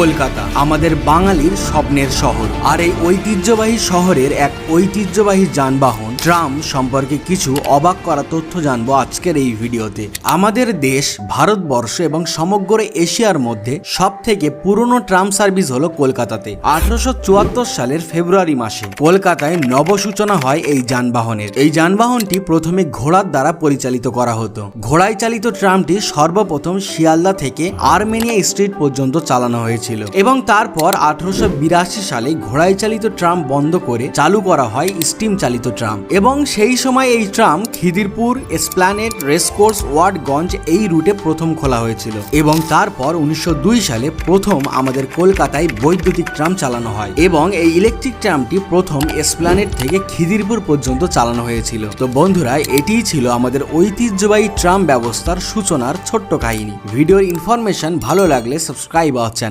কলকাতা আমাদের বাঙালির স্বপ্নের শহর। আর এই ঐতিহ্যবাহী শহরের এক ঐতিহ্যবাহী যানবাহন। ট্রাম সম্পর্কে কিছু অবাক করা তথ্য জানব আজকের এই ভিডিওতে। আমাদের দেশ, ভারতবর্ষ এবং সমগ্র এশিয়ার মধ্যে সব থেকে পুরনো ট্রাম সার্ভিস হলো কলকাতাতে। আঠারোশো চুয়াত্তর সালের ফেব্রুয়ারি মাসে কলকাতায় নবসূচনা হয় এই যানবাহনের। এই যানবাহনটি প্রথমে ঘোড়ার দ্বারা পরিচালিত করা হতো। ঘোড়ায় চালিত ট্রামটি সর্বপ্রথম শিয়ালদা থেকে আর্মেনিয়া স্ট্রিট পর্যন্ত চালানো হয়েছিল এবং তারপর আঠারোশো বিরাশি সালে ঘোড়ায় চালিত ট্রাম বন্ধ করে চালু করা হয় স্টিম চালিত ট্রাম। এবং সেই সময় এই tram Khidirpur, Esplanade, Racecourse Watgunge এই রুটে প্রথম খোলা হয়েছিল এবং তারপর উনিশশো দুই সালে প্রথম আমাদের কলকাতায় বৈদ্যুতিক ট্রাম চালানো হয় এবং এই ইলেকট্রিক ট্রামটি প্রথম এসপ্ল্যানেড থেকে খিদিরপুর পর্যন্ত চালানো হয়েছিল। তো বন্ধুরা, এটিই ছিল আমাদের ঐতিহ্যবাহী ট্রাম ব্যবস্থার সূচনার ছোট্ট কাহিনী। ভিডিওর ইনফরমেশন ভালো লাগলে সাবস্ক্রাইব আওয়ার চ্যানেল।